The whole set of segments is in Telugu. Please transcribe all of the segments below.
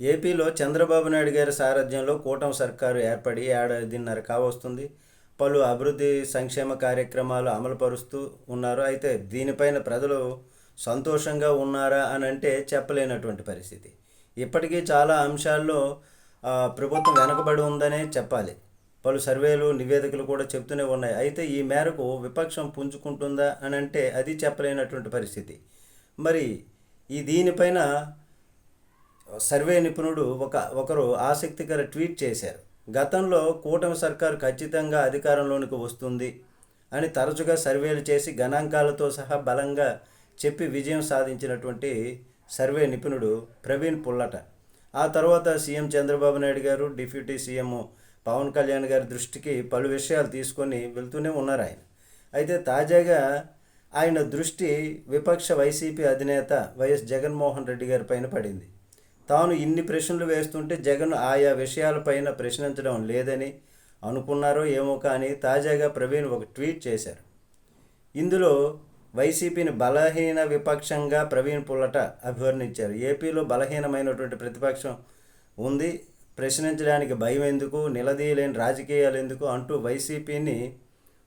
ఏపీలో చంద్రబాబు నాయుడు గారి సారథ్యంలో కూటమి సర్కారు ఏర్పడి ఏడాదిన్నర కావస్తుంది. పలు అభివృద్ధి సంక్షేమ కార్యక్రమాలు అమలుపరుస్తూ ఉన్నారు. అయితే దీనిపైన ప్రజలు సంతోషంగా ఉన్నారా అని అంటే చెప్పలేనటువంటి పరిస్థితి. ఇప్పటికీ చాలా అంశాల్లో ప్రభుత్వం వెనకబడి ఉందనే చెప్పాలి. పలు సర్వేలు నివేదికలు కూడా చెప్తూనే ఉన్నాయి. అయితే ఈ మేరకు విపక్షం పుంజుకుంటుందా అని అంటే అది చెప్పలేనటువంటి పరిస్థితి. మరి ఈ దీనిపైన సర్వే నిపుణుడు ఒక ఒకరు ఆసక్తికర ట్వీట్ చేశారు. గతంలో కూటమి సర్కారు ఖచ్చితంగా అధికారంలోనికి వస్తుంది అని తరచుగా సర్వేలు చేసి గణాంకాలతో సహా బలంగా చెప్పి విజయం సాధించినటువంటి సర్వే నిపుణుడు ప్రవీణ్ పుల్లట. ఆ తర్వాత సీఎం చంద్రబాబు నాయుడు గారు డిప్యూటీ సీఎం పవన్ కళ్యాణ్ గారి దృష్టికి పలు విషయాలు తీసుకొని వెళ్తూనే ఉన్నారు ఆయన. అయితే తాజాగా ఆయన దృష్టి విపక్ష వైసీపీ అధినేత వైఎస్ జగన్మోహన్ రెడ్డి గారి పైన పడింది. తాను ఇన్ని ప్రశ్నలు వేస్తుంటే జగన్ ఆయా విషయాలపైన ప్రశ్నించడం లేదని అనుకున్నారో ఏమో కానీ తాజాగా ప్రవీణ్ ఒక ట్వీట్ చేశారు. ఇందులో వైసీపీని బలహీన విపక్షంగా ప్రవీణ్ పుల్లట అభివర్ణించారు. ఏపీలో బలహీనమైనటువంటి ప్రతిపక్షం ఉంది. ప్రశ్నించడానికి భయం ఎందుకు? నిలదీయలేని రాజకీయాలు ఎందుకు? అంటూ వైసీపీని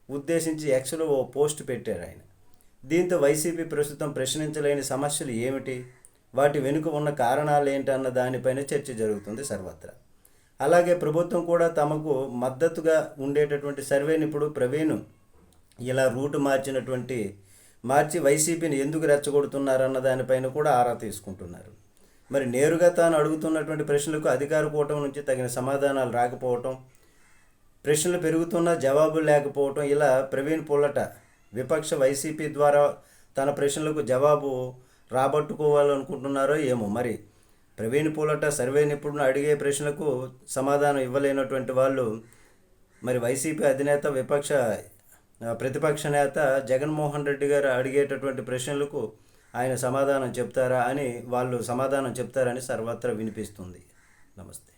ఉద్దేశించి ఎక్స్లో ఓ పోస్ట్ పెట్టారు ఆయన. దీంతో వైసీపీ ప్రస్తుతం ప్రశ్నించలేని సమస్యలు ఏమిటి? వాటి వెనుక ఉన్న కారణాలు ఏంటి అన్న దానిపైన చర్చ జరుగుతుంది సర్వత్రా. అలాగే ప్రభుత్వం కూడా తమకు మద్దతుగా ఉండేటటువంటి సర్వేని ఇప్పుడు ప్రవీణ్ ఇలా రూటు మార్చినటువంటి మార్చి వైసీపీని ఎందుకు రెచ్చగొడుతున్నారన్న దానిపైన కూడా ఆరా తీసుకుంటున్నారు. మరి నేరుగా తాను అడుగుతున్నటువంటి ప్రశ్నలకు అధికార కూటమి నుంచి తగిన సమాధానాలు రాకపోవటం ప్రశ్నలు పెరుగుతున్నా జవాబులు లేకపోవటం ఇలా ప్రవీణ్ పుల్లట విపక్ష వైసీపీ ద్వారా తన ప్రశ్నలకు జవాబు రాబట్టుకోవాలనుకుంటున్నారో ఏమో. మరి ప్రవీణ్ పూలట సర్వే నిపుణులు అడిగే ప్రశ్నలకు సమాధానం ఇవ్వలేనటువంటి వాళ్ళు మరి వైసీపీ అధినేత విపక్ష ప్రతిపక్ష నేత జగన్మోహన్ రెడ్డి గారు అడిగేటటువంటి ప్రశ్నలకు ఆయన సమాధానం చెప్తారా అని వాళ్ళు సమాధానం చెప్తారని సర్వత్రా వినిపిస్తుంది. నమస్తే.